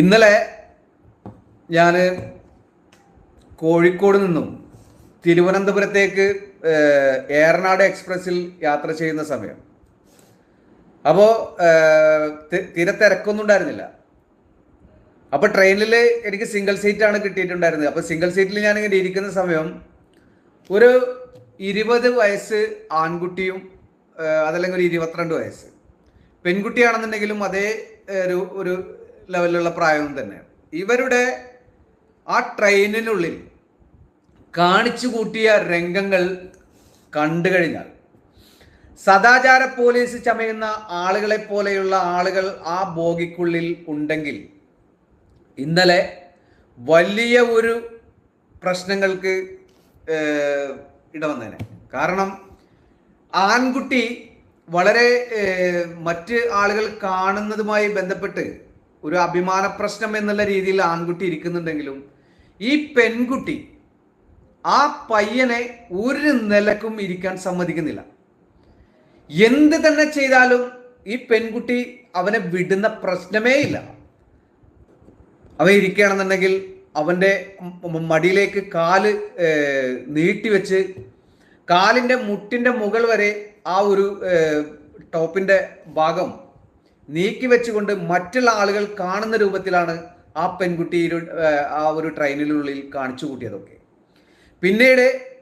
ഇന്നലെ ഞാൻ കോഴിക്കോട് നിന്നും തിരുവനന്തപുരത്തേക്ക് ഏറനാട് എക്സ്പ്രസ്സിൽ യാത്ര ചെയ്യുന്ന സമയം. അപ്പോൾ തീരെ തിരക്കൊന്നും ഉണ്ടായിരുന്നില്ല അപ്പോൾ ട്രെയിനിൽ എനിക്ക് സിംഗിൾ സീറ്റാണ് കിട്ടിയിട്ടുണ്ടായിരുന്നത്. അപ്പോൾ സിംഗിൾ സീറ്റിൽ ഞാൻ ഇങ്ങനെ ഇരിക്കുന്ന സമയം ഒരു ഇരുപത് വയസ്സ് ആൺകുട്ടിയും അതല്ലെങ്കിൽ ഒരു ഇരുപത്തിരണ്ട് വയസ്സ്. പെൺകുട്ടിയാണെന്നുണ്ടെങ്കിലും അതേ ഒരു ഒരു ലെവലിലുള്ള പ്രായവും തന്നെ. ഇവരുടെ ആ ട്രെയിനിനുള്ളിൽ കാണിച്ചു കൂട്ടിയ രംഗങ്ങൾ കണ്ടു കഴിഞ്ഞാൽ സദാചാര പോലീസ് ചമയുന്ന ആളുകളെ പോലെയുള്ള ആളുകൾ ആ ബോഗിക്കുള്ളിൽ ഉണ്ടെങ്കിൽ ഇന്നലെ വലിയ ഒരു പ്രശ്നങ്ങൾക്ക് ഇടവന്നേനെ കാരണം ആൺകുട്ടി വളരെ മറ്റ് ആളുകൾ കാണുന്നതുമായി ബന്ധപ്പെട്ട് ഒരു അഭിമാന പ്രശ്നം എന്നുള്ള രീതിയിൽ ആൺകുട്ടി ഇരിക്കുന്നുണ്ടെങ്കിലും ഈ പെൺകുട്ടി ആ പയ്യനെ ഒരു നിലക്കും ഇരിക്കാൻ സമ്മതിക്കുന്നില്ല. എന്ത് തന്നെ ചെയ്താലും ഈ പെൺകുട്ടി അവനെ വിടുന്ന പ്രശ്നമേ ഇല്ല. അവൻ ഇരിക്കുകയാണെന്നുണ്ടെങ്കിൽ അവന്റെ മടിയിലേക്ക് കാൽ നീട്ടിവെച്ച് കാലിന്റെ മുട്ടിന്റെ മുകൾ വരെ ആ ഒരു ടോപ്പിന്റെ ഭാഗം നീക്കി വെച്ചുകൊണ്ട് മറ്റുള്ള ആളുകൾ കാണുന്ന രൂപത്തിലാണ് ആ പെൺകുട്ടി ആ ഒരു ട്രെയിനിനുള്ളിൽ കാണിച്ചു കൂട്ടിയതൊക്കെ. പിന്നീട്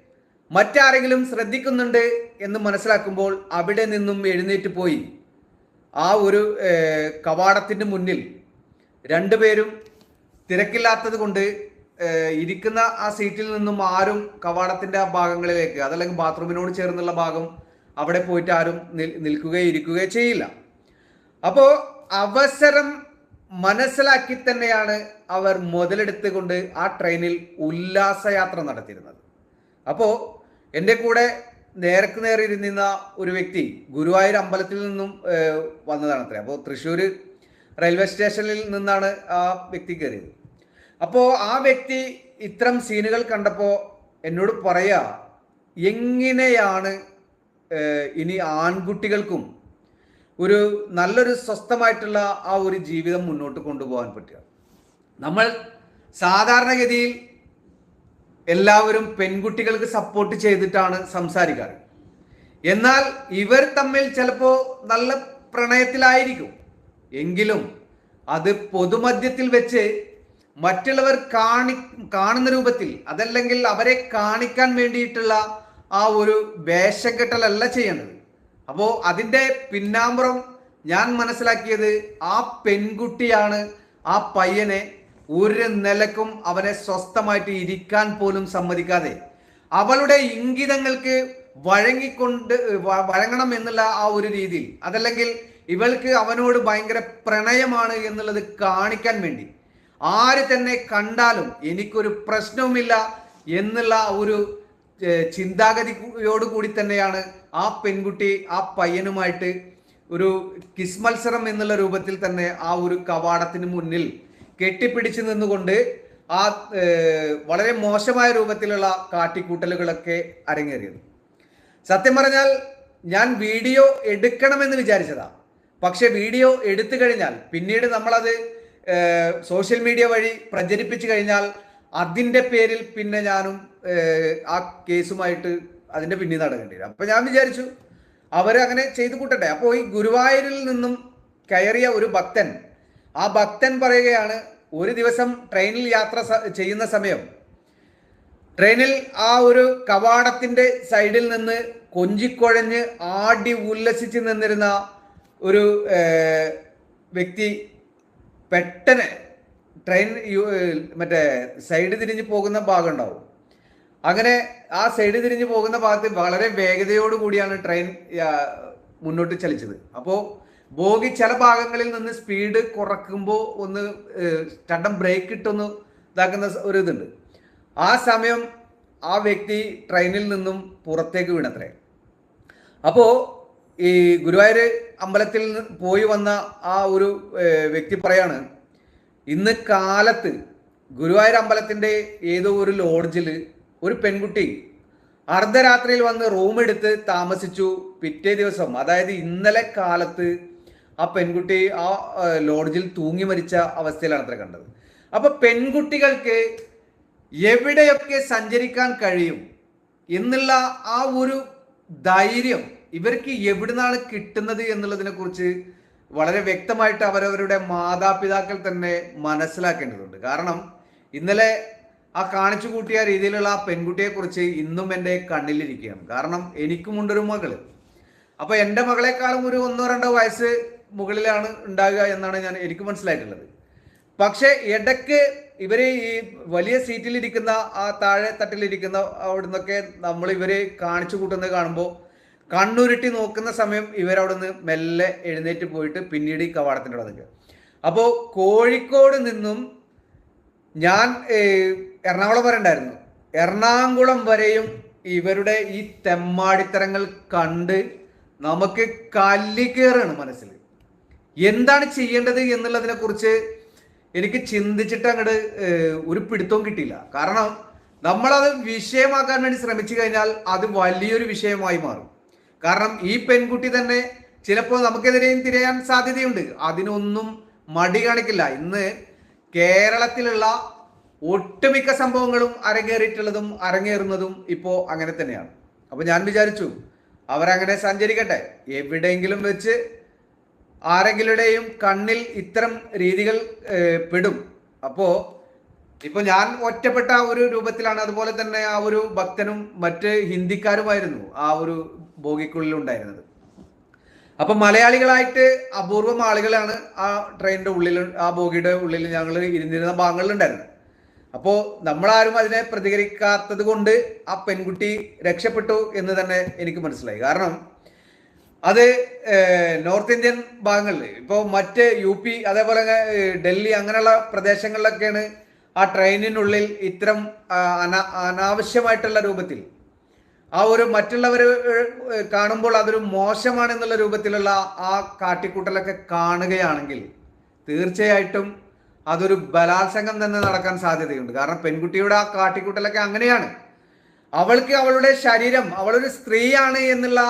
മറ്റാരെങ്കിലും ശ്രദ്ധിക്കുന്നുണ്ട് എന്ന് മനസ്സിലാക്കുമ്പോൾ അവിടെ നിന്നും എഴുന്നേറ്റ് പോയി. ആ ഒരു കവാടത്തിന്റെ മുന്നിൽ രണ്ടുപേരും തിരക്കില്ലാത്തത് കൊണ്ട് ഇരിക്കുന്ന ആ സീറ്റിൽ നിന്നും ആരും കവാടത്തിന്റെ ആ ഭാഗങ്ങളിലേക്ക് അതല്ലെങ്കിൽ ബാത്റൂമിനോട് ചേർന്നുള്ള ഭാഗം അവിടെ പോയിട്ട് ആരും നിൽ- നിൽക്കുകയോ ഇരിക്കുകയോ ചെയ്യില്ല. അപ്പോ അവസരം മനസ്സിലാക്കി തന്നെയാണ് അവർ മുതലെടുത്തുകൊണ്ട് ആ ട്രെയിനിൽ ഉല്ലാസയാത്ര നടത്തിയിരുന്നത്. അപ്പോ എന്റെ കൂടെ നേർക്ക് നേരെ ഇരുന്നിരുന്ന ഒരു വ്യക്തി ഗുരുവായൂർ അമ്പലത്തിൽ നിന്നും വന്നതാണ് അത്രേ. അപ്പോൾ തൃശ്ശൂർ റെയിൽവേ സ്റ്റേഷനിൽ നിന്നാണ് ആ വ്യക്തി കയറിയത്. അപ്പോൾ ആ വ്യക്തി ഇത്തരം സീനുകൾ കണ്ടപ്പോൾ എന്നോട് പറയാ എങ്ങനെയാണ് ഇനി ആൺകുട്ടികൾക്കും ഒരു നല്ലൊരു സ്വസ്ഥമായിട്ടുള്ള ആ ഒരു ജീവിതം മുന്നോട്ട് കൊണ്ടുപോകാൻ പറ്റുക. നമ്മൾ സാധാരണഗതിയിൽ എല്ലാവരും പെൺകുട്ടികൾക്ക് സപ്പോർട്ട് ചെയ്തിട്ടാണ് സംസാരിക്കാറ്. എന്നാൽ ഇവർ തമ്മിൽ ചിലപ്പോൾ നല്ല പ്രണയത്തിലായിരിക്കും. എങ്കിലും അത് പൊതുമധ്യത്തിൽ വെച്ച് മറ്റുള്ളവർ കാണി കാണുന്ന രൂപത്തിൽ അതല്ലെങ്കിൽ അവരെ കാണിക്കാൻ വേണ്ടിയിട്ടുള്ള ആ ഒരു വേഷം കെട്ടലല്ല ചെയ്യേണ്ടത്. അപ്പോൾ അതിന്റെ പിന്നാമ്പുറം ഞാൻ മനസ്സിലാക്കിയത് ആ പെൺകുട്ടിയാണ് ആ പയ്യനെ ഒരു നിലക്കും അവനെ സ്വസ്ഥമായിട്ട് ഇരിക്കാൻ പോലും സമ്മതിക്കാതെ അവളുടെ ഇംഗിതങ്ങൾക്ക് വഴങ്ങിക്കൊണ്ട് വഴങ്ങണം എന്നുള്ള ആ ഒരു രീതിയിൽ. അതല്ലെങ്കിൽ ഇവൾക്ക് അവനോട് ഭയങ്കര പ്രണയമാണ് എന്നുള്ളത് കാണിക്കാൻ വേണ്ടി. ആര് തന്നെ കണ്ടാലും എനിക്കൊരു പ്രശ്നവുമില്ല എന്നുള്ള ഒരു ചിന്താഗതിയോട് കൂടി തന്നെയാണ് ആ പെൺകുട്ടി ആ പയ്യനുമായിട്ട് ഒരു കിസ് മത്സരം എന്നുള്ള രൂപത്തിൽ തന്നെ ആ ഒരു കവാടത്തിന് മുന്നിൽ കെട്ടിപ്പിടിച്ചു നിന്നുകൊണ്ട് ആ വളരെ മോശമായ രൂപത്തിലുള്ള കാട്ടിക്കൂട്ടലുകളൊക്കെ അരങ്ങേറിയത്. സത്യം പറഞ്ഞാൽ ഞാൻ വീഡിയോ എടുക്കണമെന്ന് വിചാരിച്ചതാ. പക്ഷെ വീഡിയോ എടുത്തു കഴിഞ്ഞാൽ പിന്നീട് നമ്മളത് സോഷ്യൽ മീഡിയ വഴി പ്രചരിപ്പിച്ചു കഴിഞ്ഞാൽ അതിന്റെ പേരിൽ പിന്നെ ഞാനും ആ കേസുമായിട്ട് അതിന്റെ പിന്നിൽ നടക്കേണ്ടി വരും. അപ്പം ഞാൻ വിചാരിച്ചു അവരങ്ങനെ ചെയ്തു കൂട്ടട്ടെ. അപ്പോൾ ഈ ഗുരുവായൂരിൽ നിന്നും കയറിയ ഒരു ഭക്തൻ ആ ഭക്തൻ പറയുകയാണ് ഒരു ദിവസം ട്രെയിനിൽ യാത്ര ചെയ്യുന്ന സമയം ട്രെയിനിൽ ആ ഒരു കവാടത്തിന്റെ സൈഡിൽ നിന്ന് കൊഞ്ചിക്കുഴഞ്ഞ് ആടി ഉല്ലസിച്ച് നിന്നിരുന്ന ഒരു വ്യക്തി പെട്ടെന്ന് ട്രെയിൻ മറ്റേ സൈഡ് തിരിഞ്ഞ് പോകുന്ന ഭാഗം ഉണ്ടാവും അങ്ങനെ ആ സൈഡ് തിരിഞ്ഞ് പോകുന്ന ഭാഗത്ത് വളരെ വേഗതയോട് കൂടിയാണ് ട്രെയിൻ മുന്നോട്ട് ചലിച്ചത്. അപ്പോൾ ബോഗി ചില ഭാഗങ്ങളിൽ നിന്ന് സ്പീഡ് കുറക്കുമ്പോൾ ഒന്ന് ചട്ടം ബ്രേക്ക് ഇട്ടൊന്ന് ഇതാക്കുന്ന ഒരു ഇതുണ്ട്. ആ സമയം ആ വ്യക്തി ട്രെയിനിൽ നിന്നും പുറത്തേക്ക് വീണത്രേ. അപ്പോൾ ഈ ഗുരുവായൂർ അമ്പലത്തിൽ പോയി വന്ന ആ ഒരു വ്യക്തി പറയാണ് ഇന്ന് കാലത്ത് ഗുരുവായൂർ അമ്പലത്തിന്റെ ഏതോ ഒരു ലോഡ്ജിൽ ഒരു പെൺകുട്ടി അർദ്ധരാത്രിയിൽ വന്ന് റൂം എടുത്ത് താമസിച്ചു പിറ്റേ ദിവസം അതായത് ഇന്നലെ കാലത്ത് ആ പെൺകുട്ടി ആ ലോഡ്ജിൽ തൂങ്ങി മരിച്ച അവസ്ഥയിലാണ് അത്ര കണ്ടത്. അപ്പൊ പെൺകുട്ടികൾക്ക് എവിടെയൊക്കെ സഞ്ചരിക്കാൻ കഴിയും എന്നുള്ള ആ ഒരു ധൈര്യം ഇവർക്ക് എവിടുന്നാണ് കിട്ടുന്നത് എന്നുള്ളതിനെ കുറിച്ച് വളരെ വ്യക്തമായിട്ട് അവരവരുടെ മാതാപിതാക്കൾ തന്നെ മനസ്സിലാക്കേണ്ടതുണ്ട്. കാരണം ഇന്നലെ ആ കാണിച്ചു കൂട്ടിയ രീതിയിലുള്ള ആ പെൺകുട്ടിയെക്കുറിച്ച് ഇന്നും എന്റെ കണ്ണിലിരിക്കുകയാണ്. കാരണം എനിക്കുമുണ്ടൊരു മകൾ. അപ്പൊ എന്റെ മകളെക്കാളും ഒരു ഒന്നോ രണ്ടോ വയസ്സ് മുകളിലാണ് ഉണ്ടാകുക എന്നാണ് ഞാൻ എനിക്ക് മനസ്സിലായിട്ടുള്ളത്. പക്ഷേ ഇടയ്ക്ക് ഇവർ ഈ വലിയ സീറ്റിലിരിക്കുന്ന ആ താഴെ തട്ടിലിരിക്കുന്ന അവിടുന്നൊക്കെ നമ്മൾ ഇവരെ കാണിച്ചു കൂട്ടുന്നത് കാണുമ്പോൾ കണ്ണുരുട്ടി നോക്കുന്ന സമയം ഇവരവിടുന്ന് മെല്ലെ എഴുന്നേറ്റ് പോയിട്ട് പിന്നീട് ഈ കവാടത്തിന്റെ അവിടെ നിൽക്കുക. അപ്പോൾ കോഴിക്കോട് നിന്നും ഞാൻ എറണാകുളം വരെ ഉണ്ടായിരുന്നു. എറണാകുളം വരെയും ഇവരുടെ ഈ തെമ്മാടിത്തരങ്ങൾ കണ്ട് നമുക്ക് കല്ലിക്കേറാണ് മനസ്സിൽ. എന്താണ് ചെയ്യേണ്ടത് എന്നുള്ളതിനെ കുറിച്ച് എനിക്ക് ചിന്തിച്ചിട്ട് അങ്ങോട്ട് ഒരു പിടുത്തവും കിട്ടിയില്ല. കാരണം നമ്മളത് വിഷയമാക്കാൻ വേണ്ടി ശ്രമിച്ചു കഴിഞ്ഞാൽ അത് വലിയൊരു വിഷയമായി മാറും. കാരണം ഈ പെൺകുട്ടി തന്നെ ചിലപ്പോൾ നമുക്കെതിരെയും തിരയാൻ സാധ്യതയുണ്ട്. അതിനൊന്നും മടി കാണിക്കില്ല. ഇന്ന് കേരളത്തിലുള്ള ഒട്ടുമിക്ക സംഭവങ്ങളും അരങ്ങേറിയിട്ടുള്ളതും അരങ്ങേറുന്നതും ഇപ്പോൾ അങ്ങനെ തന്നെയാണ്. അപ്പോൾ ഞാൻ വിചാരിച്ചു അവരങ്ങനെ സഞ്ചരിക്കട്ടെ. എവിടെയെങ്കിലും വെച്ച് ആരെങ്കിലുടെയും കണ്ണിൽ ഇത്തരം രീതികൾ പെടും. അപ്പോ ഇപ്പൊ ഞാൻ ഒറ്റപ്പെട്ട ഒരു രൂപത്തിലാണ് അതുപോലെ തന്നെ ആ ഒരു ഭക്തനും മറ്റ് ഹിന്ദിക്കാരുമായിരുന്നു ആ ഒരു ബോഗിക്കുള്ളിൽ ഉണ്ടായിരുന്നത്. അപ്പൊ മലയാളികളായിട്ട് അപൂർവം ആളുകളാണ് ആ ട്രെയിനിന്റെ ഉള്ളിൽ ആ ബോഗിയുടെ ഉള്ളിൽ ഞങ്ങൾ ഇരുന്നിരുന്ന ഭാഗങ്ങളിലുണ്ടായിരുന്നത്. അപ്പോൾ നമ്മളാരും അതിനെ പ്രതികരിക്കാത്തത് കൊണ്ട് ആ പെൺകുട്ടി രക്ഷപ്പെട്ടു എന്ന് തന്നെ എനിക്ക് മനസ്സിലായി. കാരണം അത് നോർത്ത് ഇന്ത്യൻ ഭാഗങ്ങളിൽ ഇപ്പോൾ മറ്റ് യു പി അതേപോലെ ഡൽഹി അങ്ങനെയുള്ള പ്രദേശങ്ങളിലൊക്കെയാണ് ആ ട്രെയിനിനുള്ളിൽ ഇത്തരം അനാവശ്യമായിട്ടുള്ള രൂപത്തിൽ ആ ഒരു മറ്റുള്ളവർ കാണുമ്പോൾ അതൊരു മോശമാണെന്നുള്ള രൂപത്തിലുള്ള ആ കാട്ടിക്കൂട്ടലൊക്കെ കാണുകയാണെങ്കിൽ തീർച്ചയായിട്ടും അതൊരു ബലാത്സംഗം തന്നെ നടക്കാൻ സാധ്യതയുണ്ട്. കാരണം പെൺകുട്ടിയുടെ ആ കാട്ടിക്കൂട്ടലൊക്കെ അങ്ങനെയാണ്. അവൾക്ക് അവളുടെ ശരീരം അവളൊരു സ്ത്രീയാണ് എന്നുള്ള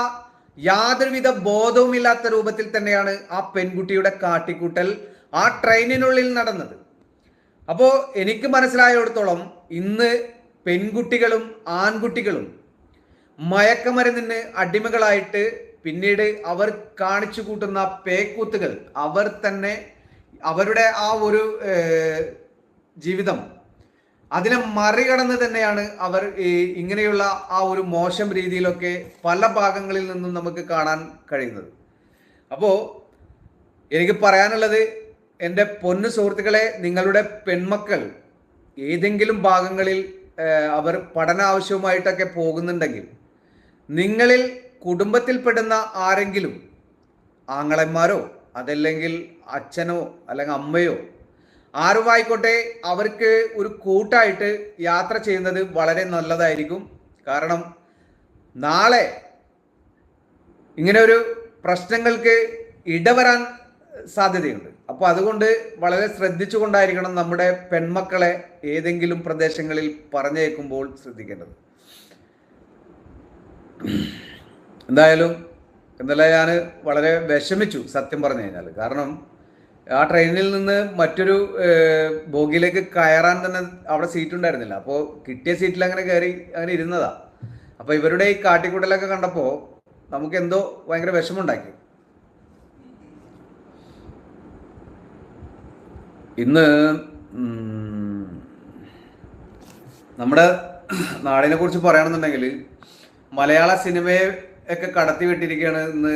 യാതൊരുവിധ ബോധവുമില്ലാത്ത രൂപത്തിൽ തന്നെയാണ് ആ പെൺകുട്ടിയുടെ കാട്ടിക്കൂട്ടൽ ആ ട്രെയിനിനുള്ളിൽ നടന്നത്. അപ്പോൾ എനിക്ക് മനസ്സിലായിടത്തോളം ഇന്ന് പെൺകുട്ടികളും ആൺകുട്ടികളും മയക്കമരുന്നിന് അടിമകളായിട്ട് പിന്നീട് അവർ കാണിച്ചു കൂട്ടുന്ന പേക്കൂത്തുകൾ അവർ തന്നെ അവരുടെ ആ ഒരു ജീവിതം അതിനെ മറികടന്ന് തന്നെയാണ് അവർ ഇങ്ങനെയുള്ള ആ ഒരു മോശം രീതിയിലൊക്കെ പല ഭാഗങ്ങളിൽ നിന്നും നമുക്ക് കാണാൻ കഴിയുന്നത്. അപ്പോൾ എനിക്ക് പറയാനുള്ളത് എന്റെ പൊന്നു സുഹൃത്തുക്കളെ നിങ്ങളുടെ പെൺമക്കൾ ഏതെങ്കിലും ഭാഗങ്ങളിൽ അവർ പഠന ആവശ്യവുമായിട്ടൊക്കെ പോകുന്നുണ്ടെങ്കിൽ നിങ്ങളിൽ കുടുംബത്തിൽപ്പെടുന്ന ആരെങ്കിലും ആങ്ങളന്മാരോ അതല്ലെങ്കിൽ അച്ഛനോ അല്ലെങ്കിൽ അമ്മയോ ആരുമായിക്കോട്ടെ അവർക്ക് ഒരു കൂട്ടായിട്ട് യാത്ര ചെയ്യുന്നത് വളരെ നല്ലതായിരിക്കും. കാരണം നാളെ ഇങ്ങനെ ഒരു പ്രശ്നങ്ങൾക്ക് ഇടവരാൻ സാധ്യതയുണ്ട്. അപ്പോൾ അതുകൊണ്ട് വളരെ ശ്രദ്ധിച്ചുകൊണ്ടായിരിക്കണം നമ്മുടെ പെൺമക്കളെ ഏതെങ്കിലും പ്രദേശങ്ങളിൽ പറഞ്ഞേക്കുമ്പോൾ ശ്രദ്ധിക്കേണ്ടത്. എന്തായാലും ഇന്നലെ ഞാൻ വളരെ വിഷമിച്ചു സത്യം പറഞ്ഞു കഴിഞ്ഞാൽ കാരണം ആ ട്രെയിനിൽ നിന്ന് മറ്റൊരു ബോഗിയിലേക്ക് കയറാൻ തന്നെ അവിടെ സീറ്റ് ഉണ്ടായിരുന്നില്ല. അപ്പോൾ കിട്ടിയ സീറ്റിൽ അങ്ങനെ കയറി അങ്ങനെ ഇരുന്നതാ. അപ്പോൾ ഇവരുടെ ഈ കാട്ടിക്കൂട്ടലൊക്കെ കണ്ടപ്പോൾ നമുക്ക് എന്തോ ഭയങ്കര വിഷമമുണ്ടാക്കി. ഇന്ന് നമ്മുടെ നാടിനെ കുറിച്ച് പറയുകയാണെന്നുണ്ടെങ്കിൽ മലയാള സിനിമയെ ഒക്കെ കടത്തി വിട്ടിരിക്കുകയാണ് ഇന്ന്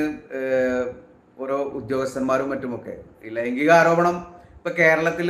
ഓരോ ഉദ്യോഗസ്ഥന്മാരും മറ്റുമൊക്കെ. ലൈംഗിക ആരോപണം ഇപ്പൊ കേരളത്തിൽ